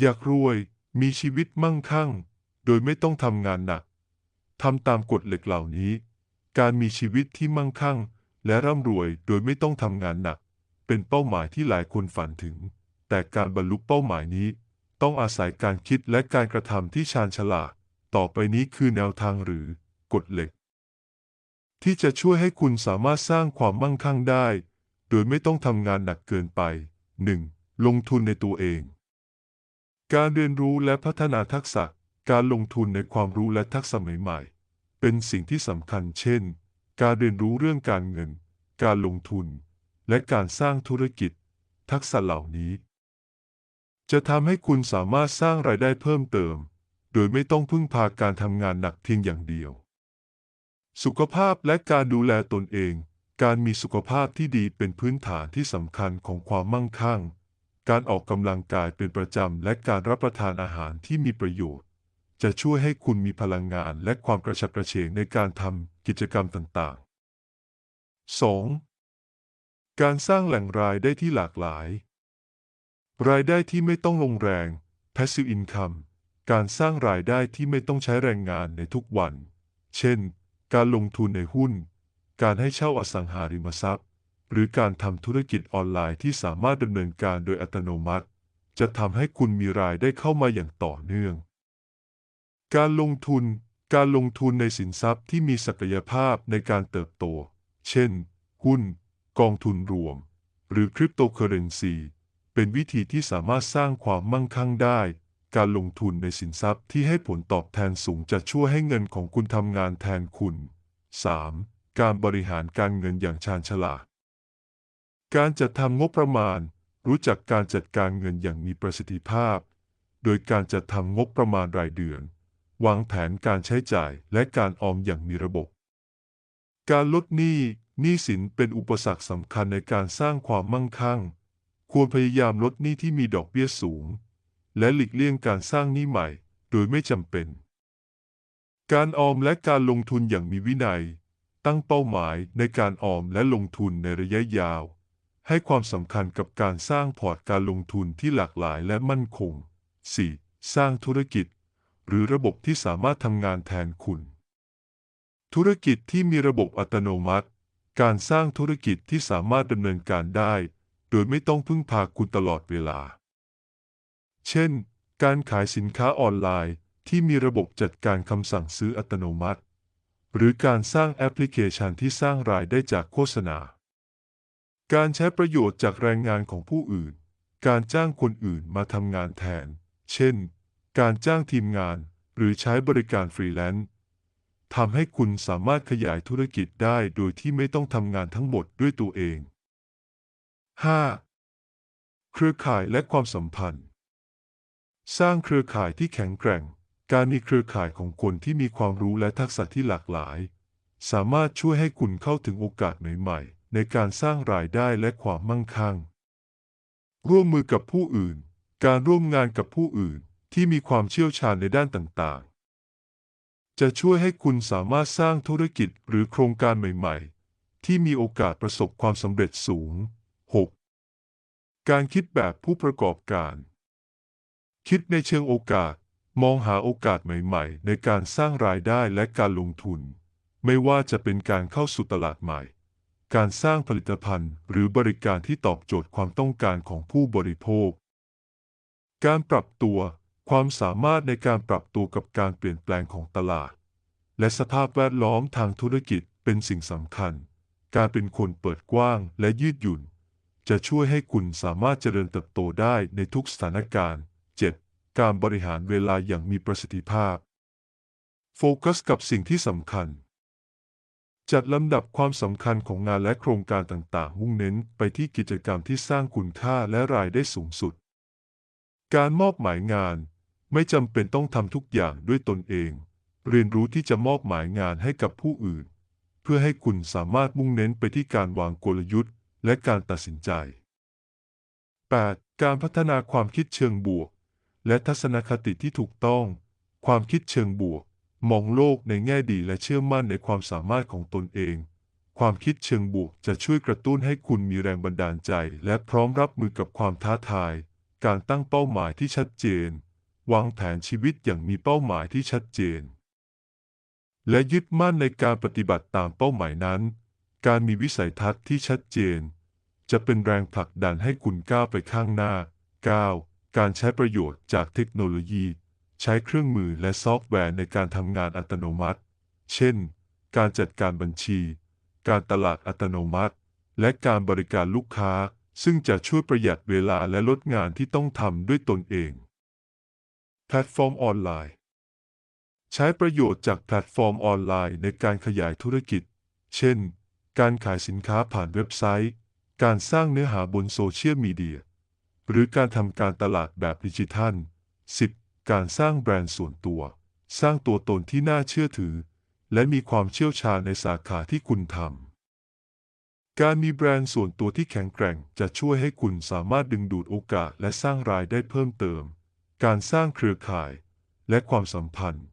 อยากรวยมีชีวิตมั่งคั่ง โดยไม่ต้องทำงานหนักทำตามกฎเหล็กเหล่านี้ การมีชีวิตที่มั่งคั่ง และร่ำรวยโดยไม่ต้องทำงานหนัก เป็นเป้าหมายที่หลายคนฝันถึง แต่การบรรลุเป้าหมายนี้ ต้องอาศัยการคิดและการกระทำที่ชาญฉลาด ต่อไปนี้คือแนวทางหรือกฎเหล็ก ที่จะช่วยให้คุณสามารถสร้างความมั่งคั่งได้ โดยไม่ต้องทำงานหนักเกินไป 1. ลงทุนในตัวเอง การเรียนรู้และพัฒนาทักษะ การลงทุนในความรู้และทักษะใหม่ๆ เป็นสิ่งที่สำคัญเช่น การเรียนรู้เรื่องการเงิน การลงทุน และการสร้างธุรกิจ ทักษะเหล่านี้ จะทำให้คุณสามารถสร้างรายได้เพิ่มเติม โดยไม่ต้องพึ่งพาการทำงานหนักเพียงอย่างเดียว สุขภาพและการดูแลตนเอง การมีสุขภาพที่ดีเป็นพื้นฐานที่สำคัญของความมั่งคั่ง การออกกำลังกายเป็นประจำและการรับประทานอาหารที่มีประโยชน์ จะช่วยให้คุณมีพลังงานและความกระฉับกระเฉงในการทำกิจกรรมต่างๆ 2. การสร้างแหล่งรายได้ที่หลากหลาย รายได้ที่ไม่ต้องลงแรง passive income การสร้างรายได้ที่ไม่ต้องใช้แรงงานในทุกวัน เช่น การลงทุนในหุ้น การให้เช่าอสังหาริมทรัพย์ หรือการทำธุรกิจออนไลน์ที่สามารถดำเนินการโดยอัตโนมัติ จะทำให้คุณมีรายได้เข้ามาอย่างต่อเนื่อง การลงทุน การลงทุนในสินทรัพย์ที่มีศักยภาพในการเติบโต เช่น หุ้น กองทุนรวม หรือคริปโตเคอเรนซีเป็นวิธีที่สามารถสร้างความมั่งคั่งได้ การลงทุนในสินทรัพย์ที่ให้ผลตอบแทนสูงจะช่วยให้เงินของคุณทำงานแทนคุณ 3. การบริหารการเงินอย่างชาญฉลาด การจัดทำงบประมาณ รู้จักการจัดการเงินอย่างมีประสิทธิภาพ โดยการจัดทำงบประมาณรายเดือน วางแผนการใช้จ่ายและการออมอย่างมีระบบ การลดหนี้หนี้สินเป็นอุปสรรคสำคัญในการสร้างความมั่งคั่ง ควรพยายามลดหนี้ที่มีดอกเบี้ยสูง และหลีกเลี่ยงการสร้างหนี้ใหม่ โดยไม่จำเป็น การออมและการลงทุนอย่างมีวินัย ตั้งเป้าหมายในการออมและลงทุนในระยะยาว ให้ความสำคัญกับการสร้างพอร์ตการลงทุนที่หลากหลายและมั่นคง 4. สร้างธุรกิจ หรือระบบที่สามารถทำงานแทนคุณ ธุรกิจที่มีระบบอัตโนมัติ การสร้างธุรกิจที่สามารถดำเนินการได้ โดยไม่ต้องพึ่งพาคุณตลอดเวลา เช่น การขายสินค้าออนไลน์ที่มีระบบจัดการคำสั่งซื้ออัตโนมัติ หรือการสร้างแอปพลิเคชันที่สร้างรายได้จากโฆษณา การใช้ประโยชน์จากแรงงานของผู้อื่น การจ้างคนอื่นมาทำงานแทน เช่น การจ้างทีมงานหรือใช้บริการฟรีแลนซ์ทำให้คุณสามารถขยายธุรกิจได้โดยที่ไม่ต้องทำงานทั้งหมดด้วยตัวเอง 5. เครือข่ายและความสัมพันธ์ สร้างเครือข่ายที่แข็งแกร่ง การมีเครือข่ายของคนที่มีความรู้และทักษะที่หลากหลาย สามารถช่วยให้คุณเข้าถึงโอกาสใหม่ๆ ในการสร้างรายได้และความมั่งคั่ง ร่วมมือกับผู้อื่น การร่วมงานกับผู้อื่นที่มีความเชี่ยวชาญในด้านต่างๆ จะช่วยให้คุณสามารถสร้างธุรกิจหรือโครงการใหม่ ๆ ที่มีโอกาสประสบความสำเร็จสูง 6. การคิดแบบผู้ประกอบการ คิดในเชิงโอกาส มองหาโอกาสใหม่ ๆ ในการสร้างรายได้และการลงทุน ไม่ว่าจะเป็นการเข้าสู่ตลาดใหม่ การสร้างผลิตภัณฑ์ หรือบริการที่ตอบโจทย์ความต้องการของผู้บริโภค การปรับตัว ความสามารถในการปรับตัวกับการเปลี่ยนแปลงของตลาด และสภาพแวดล้อมทางธุรกิจเป็นสิ่งสำคัญ การเป็นคนเปิดกว้างและยืดหยุ่น จะช่วยให้คุณสามารถเจริญเติบโตได้ในทุกสถานการณ์ 7. การบริหารเวลาอย่างมีประสิทธิภาพ โฟกัสกับสิ่งที่สำคัญ จัดลำดับความสำคัญของงานและโครงการต่างๆ มุ่งเน้นไปที่กิจกรรมที่สร้างคุณค่าและรายได้สูงสุด การมอบหมายงานไม่จำเป็นต้องทำทุกอย่างด้วยตนเอง เรียนรู้ที่จะมอบหมายงานให้กับผู้อื่น เพื่อให้คุณสามารถมุ่งเน้นไปที่การวางกลยุทธ์ และการตัดสินใจ 8. การพัฒนาความคิดเชิงบวก และทัศนคติที่ถูกต้อง ความคิดเชิงบวก มองโลกในแง่ดีและเชื่อมั่นในความสามารถของตนเอง ความคิดเชิงบวกจะช่วยกระตุ้นให้คุณมีแรงบันดาลใจ และพร้อมรับมือกับความท้าทาย การตั้งเป้าหมายที่ชัดเจน วางแผนชีวิตอย่างมีเป้าหมายที่ชัดเจน และยึดมั่นในการปฏิบัติตามเป้าหมายนั้น การมีวิสัยทัศน์ที่ชัดเจน จะเป็นแรงผลักดันให้คุณก้าวไปข้างหน้า 9. การใช้ประโยชน์จากเทคโนโลยี ใช้เครื่องมือและซอฟต์แวร์ในการทำงานอัตโนมัติ เช่น การจัดการบัญชี การตลาดอัตโนมัติ และการบริการลูกค้า ซึ่งจะช่วยประหยัดเวลาและลดงานที่ต้องทำด้วยตนเอง แพลตฟอร์มออนไลน์ ใช้ประโยชน์จากแพลตฟอร์มออนไลน์ในการขยายธุรกิจ เช่น การขายสินค้าผ่านเว็บไซต์ การสร้างเนื้อหาบนโซเชียลมีเดีย หรือการทำการตลาดแบบดิจิทัล 10. การสร้างแบรนด์ส่วนตัว สร้างตัวตนที่น่าเชื่อถือ และมีความเชี่ยวชาญในสาขาที่คุณทำ การมีแบรนด์ส่วนตัวที่แข็งแกร่งจะช่วยให้คุณสามารถดึงดูดโอกาสและสร้างรายได้เพิ่มเติม การสร้างเครือข่าย และความสัมพันธ์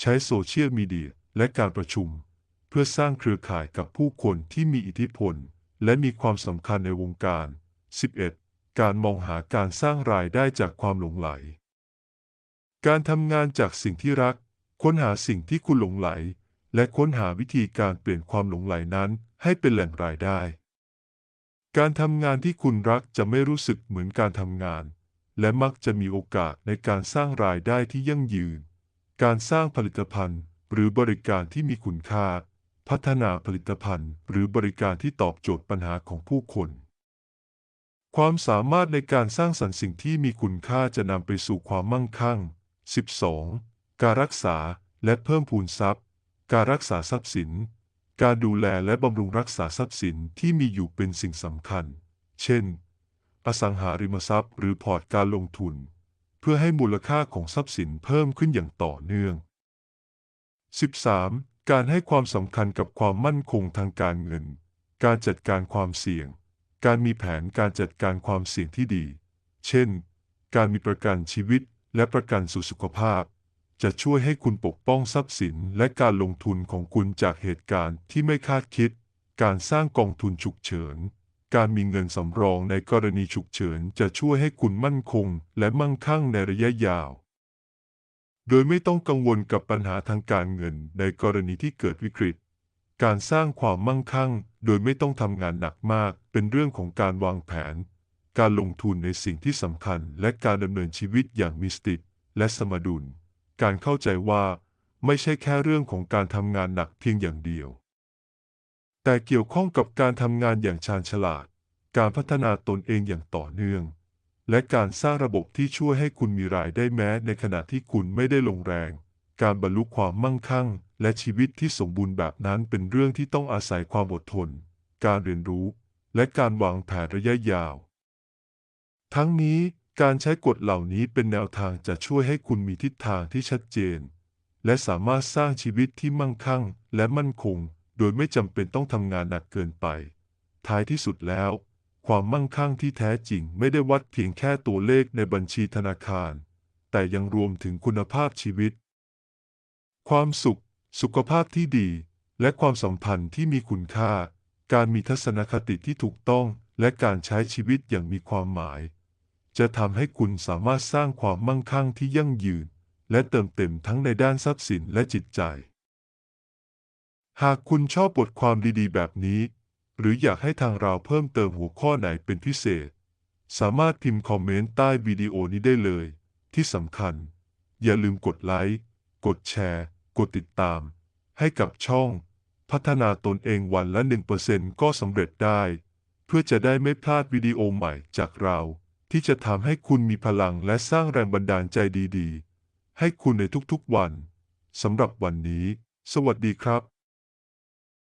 ใช้โซเชียลมีเดียและการประชุม เพื่อสร้างเครือข่ายกับผู้คนที่มีอิทธิพล และมีความสำคัญในวงการ 11. การมองหาการสร้างรายได้จากความหลงไหล การทำงานจากสิ่งที่รัก ค้นหาสิ่งที่คุณหลงไหล และค้นหาวิธีการเปลี่ยนความหลงไหลนั้นให้เป็นแหล่งรายได้ การทำงานที่คุณรักจะไม่รู้สึกเหมือนการทำงาน และมักจะมีโอกาสในการสร้างรายได้ที่ยั่งยืน การสร้างผลิตภัณฑ์ หรือบริการที่มีคุณค่า พัฒนาผลิตภัณฑ์ หรือบริการที่ตอบโจทย์ปัญหาของผู้คนความสามารถในการสร้างสรรค์สิ่งที่มีคุณค่าจะนำไปสู่ความมั่งคั่ง 12. การรักษาและเพิ่มพูนทรัพย์ การรักษาทรัพย์สิน การดูแลและบำรุงรักษาทรัพย์สินที่มีอยู่เป็นสิ่งสำคัญ เช่น อสังหาริมทรัพย์ หรือพอร์ตการลงทุน เพื่อให้มูลค่าของทรัพย์สินเพิ่มขึ้นอย่างต่อเนื่อง 13. การให้ความสำคัญกับความมั่นคงทางการเงิน การจัดการความเสี่ยง การมีแผนการจัดการความเสี่ยงที่ดี เช่น การมีประกันชีวิต และประกันสุสุขภาพ จะช่วยให้คุณปกป้องทรัพย์สินและการลงทุนของคุณจากเหตุการณ์ที่ไม่คาดคิด การสร้างกองทุนฉุกเฉิน การมีเงินสำรองในกรณีฉุกเฉินจะช่วยให้คุณมั่นคง และมั่งคั่งในระยะยาว โดยไม่ต้องกังวลกับปัญหาทางการเงินในกรณีที่เกิดวิกฤต การสร้างความมั่งคั่ง โดยไม่ต้องทำงานหนักมากเป็นเรื่องของการวางแผน การลงทุนในสิ่งที่สำคัญและการดำเนินชีวิตอย่างมีสติและสมดุล การเข้าใจว่าไม่ใช่แค่เรื่องของการทำงานหนักเพียงอย่างเดียว แต่เกี่ยวข้องกับการทำงานอย่างชาญฉลาด การพัฒนาตนเองอย่างต่อเนื่อง และการสร้างระบบที่ช่วยให้คุณมีรายได้แม้ในขณะที่คุณไม่ได้ลงแรง การบรรลุความมั่งคั่ง และชีวิตที่สมบูรณ์แบบนั้นเป็นเรื่องที่ต้องอาศัยความอดทน การเรียนรู้ และการวางแผนระยะยาว ทั้งนี้การใช้กฎเหล่านี้เป็นแนวทางจะช่วยให้คุณมีทิศทางที่ชัดเจน และสามารถสร้างชีวิตที่มั่งคั่งและมั่นคง โดยไม่จำเป็นต้องทำงานหนักเกินไป ท้ายที่สุดแล้ว ความมั่งคั่งที่แท้จริงไม่ได้วัดเพียงแค่ตัวเลขในบัญชีธนาคาร แต่ยังรวมถึงคุณภาพชีวิต ความสุข สุขภาพที่ดี และความสัมพันธ์ที่มีคุณค่า การมีทัศนคติที่ถูกต้อง และการใช้ชีวิตอย่างมีความหมาย จะทำให้คุณสามารถสร้างความมั่งคั่งที่ยั่งยืน และเติมเต็มทั้งในด้านทรัพย์สินและจิตใจ หากคุณชอบบทความดีๆ แบบนี้ หรืออยากให้ทางเราเพิ่มเติมหัวข้อไหนเป็นพิเศษ สามารถพิมพ์คอมเมนต์ใต้วิดีโอนี้ได้เลย ที่สำคัญ อย่าลืมกดไลค์กดแชร์ กดติดตาม ให้กับช่อง พัฒนาตนเองวันละ 1%ก็สำเร็จได้ เพื่อจะได้ไม่พลาดวิดีโอใหม่จากเรา ที่จะทำให้คุณมีพลังและสร้างแรงบันดาลใจดีๆ ให้คุณในทุกๆวันสำหรับวันนี้ สวัสดีครับ